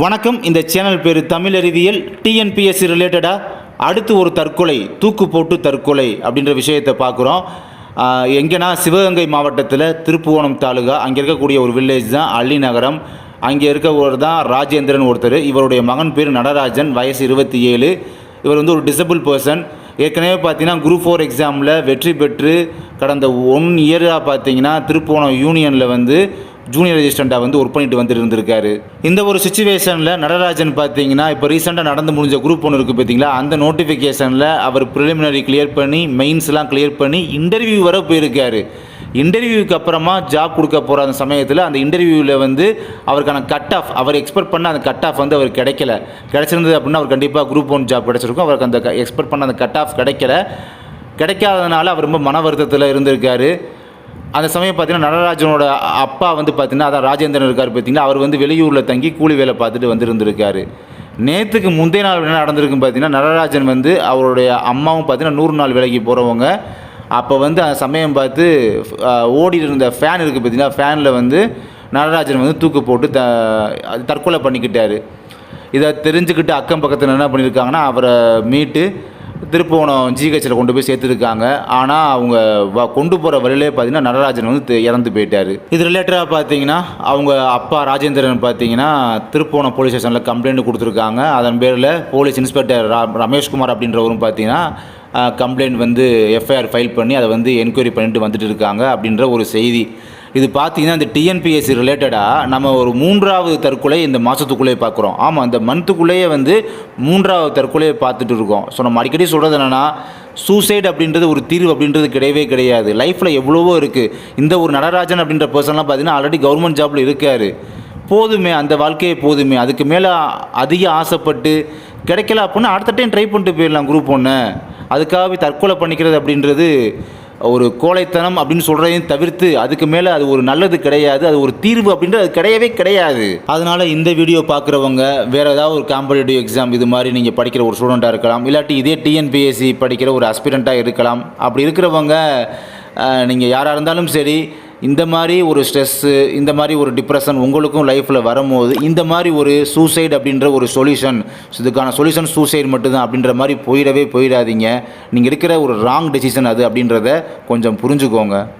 வணக்கம். இந்த சேனல் பேர் தமிழ் அறிவியல் டிஎன்பிஎஸ்சி ரிலேட்டடாக அடுத்து ஒரு தற்கொலை தூக்கு போட்டு தற்கொலை அப்படின்ற விஷயத்தை பார்க்குறோம். எங்கன்னா சிவகங்கை மாவட்டத்தில் திருப்புவனம் தாலுகா அங்கே இருக்கக்கூடிய ஒரு வில்லேஜ் தான் அள்ளி நகரம். அங்கே இருக்கவர் தான் ராஜேந்திரன் ஒருத்தர். இவருடைய மகன் பேர் நடராஜன் வயசு இருபத்தி ஏழு. இவர் வந்து ஒரு டிசபிள் பர்சன் ஏற்கனவே பார்த்தீங்கன்னா குரூப் ஃபோர் எக்ஸாமில் வெற்றி பெற்று கடந்த ஒன் இயராக பார்த்தீங்கன்னா திருப்புவனம் யூனியனில் வந்து ஜூனியர் ரெஜிஸ்டண்ட்டாக வந்து ஒர்க் பண்ணிட்டு வந்துட்டு இருந்திருக்காரு இந்த ஒரு சுச்சுவேஷனில் நடராஜன் பார்த்தீங்கன்னா இப்போ ரீசெண்டாக நடந்து முடிஞ்ச குரூப் ஒன்று இருக்குது பார்த்தீங்களா? அந்த நோட்டிஃபிகேஷனில் அவர் ப்ரிலிமினரி கிளியர் பண்ணி மெயின்ஸ்லாம் கிளியர் பண்ணி இன்டர்வியூ வர போயிருக்காரு. இன்டர்வியூக்கு அப்புறமா ஜாப் கொடுக்க போகிற அந்த சமயத்தில் அந்த இன்டர்வியூவில் வந்து அவருக்கான கட் ஆஃப் அவர் எக்ஸ்பெக்ட் பண்ண அந்த கட் ஆஃப் வந்து அவர் கிடைக்கல. கிடைச்சிருந்தது அப்படின்னா அவர் கண்டிப்பாக குரூப் ஒன் ஜாப் கிடச்சிருக்கும். அவருக்கு அந்த எக்ஸ்பெக்ட் பண்ண அந்த கட் ஆஃப் கிடைக்கல. கிடைக்காததுனால அவர் ரொம்ப மன வருத்தத்தில் இருந்திருக்காரு. அந்த சமயம் பார்த்தீங்கன்னா நடராஜனோட அப்பா வந்து பார்த்தீங்கன்னா அதான் ராஜேந்திரன் இருக்கார் பார்த்தீங்கன்னா அவர் வந்து வெளியூரில் தங்கி கூலி வேலை பார்த்துட்டு வந்திருந்திருக்காரு. நேற்றுக்கு முந்தைய நாள் என்ன நடந்திருக்குன்னு பார்த்தீங்கன்னா நடராஜன் வந்து அவருடைய அம்மாவும் பார்த்தீங்கன்னா நூறு நாள் வேலைக்கு போகிறவங்க அப்போ வந்து அந்த சமயம் பார்த்து ஓடிட்டு இருந்த ஃபேன் இருக்குது பார்த்தீங்கன்னா ஃபேனில் வந்து நடராஜன் வந்து தூக்கு போட்டு த அது தற்கொலை பண்ணிக்கிட்டார். இதை தெரிஞ்சுக்கிட்டு அக்கம் பக்கத்தில் என்ன பண்ணியிருக்காங்கன்னா அவரை மீட்டு திருப்புவனம் ஜிஹெச்சில் கொண்டு போய் சேர்த்துருக்காங்க. ஆனால் அவங்க வ கொண்டு போகிற வழியிலே பார்த்தீங்கன்னா நடராஜன் வந்து இறந்து போயிட்டார். இது ரிலேட்டடாக பார்த்தீங்கன்னா அவங்க அப்பா ராஜேந்திரன் பார்த்தீங்கன்னா திருப்புவனம் போலீஸ் ஸ்டேஷனில் கம்ப்ளைண்ட் கொடுத்துருக்காங்க. அதன் பேரில் போலீஸ் இன்ஸ்பெக்டர் ரா ரமேஷ்குமார் அப்படின்றவரும் பார்த்தீங்கன்னா கம்ப்ளைண்ட் வந்து எஃப்ஐஆர் ஃபைல் பண்ணி அதை வந்து என்கொயரி பண்ணிட்டு வந்துட்டு இருக்காங்க அப்படின்ற ஒரு செய்தி. இது பார்த்தீங்கன்னா இந்த டிஎன்பிஎஸ்சி ரிலேட்டடாக நம்ம ஒரு மூன்றாவது தற்கொலை இந்த மாதத்துக்குள்ளேயே பார்க்குறோம் ஆமாம் இந்த மந்த்துக்குள்ளேயே வந்து மூன்றாவது தற்கொலையை பார்த்துட்டு இருக்கோம். ஸோ நம்ம அடிக்கடி சொல்கிறது என்னென்னா சூசைட் அப்படின்றது ஒரு தீர்வு அப்படின்றது கிடையவே கிடையாது. லைஃப்பில் எவ்வளவோ இருக்குது இந்த ஒரு நடராஜன் அப்படின்ற பர்சன்லாம் பார்த்தீங்கன்னா ஆல்ரெடி கவர்மெண்ட் ஜாப்பில் இருக்கார். போதுமே அந்த வாழ்க்கையே போதுமே. அதுக்கு மேலே அதிக ஆசைப்பட்டு கிடைக்கல அப்படின்னா அடுத்த டைம் ட்ரை பண்ணிட்டு போயிடலாம் குரூப் ஒன்று அதுக்காகவே தற்கொலை பண்ணிக்கிறது அப்படின்றது ஒரு கோழைத்தனம் அப்படின்னு சொல்கிறதையும் தவிர்த்து அதுக்கு மேலே அது ஒரு நல்லது கிடையாது அது ஒரு தீர்வு அப்படின்றது அது கிடையவே கிடையாது. அதனால் இந்த வீடியோ பார்க்குறவங்க வேறு ஏதாவது ஒரு காம்படேட்டிவ் எக்ஸாம் இது மாதிரி நீங்கள் படிக்கிற ஒரு ஸ்டூடெண்ட்டாக இருக்கலாம் இல்லாட்டி இதே டிஎன்பிஎஸ்சி படிக்கிற ஒரு அஸ்பிரண்ட்டாக இருக்கலாம். அப்படி இருக்கிறவங்க நீங்கள் யாராக இருந்தாலும் சரி இந்த மாதிரி ஒரு ஸ்ட்ரெஸ்ஸு இந்த மாதிரி ஒரு டிப்ரெஷன் உங்களுக்கும் லைஃப்பில் வரும்போது இந்த மாதிரி ஒரு சூசைட் அப்படின்ற ஒரு சொல்யூஷன் இதுக்கான சொல்யூஷன் சூசைட் மட்டும்தான் அப்படின்ற மாதிரி போயிடவே போயிடாதீங்க. நீங்கள் இருக்கிற ஒரு ராங் டெசிஷன் அது அப்படின்றத கொஞ்சம் புரிஞ்சுக்கோங்க.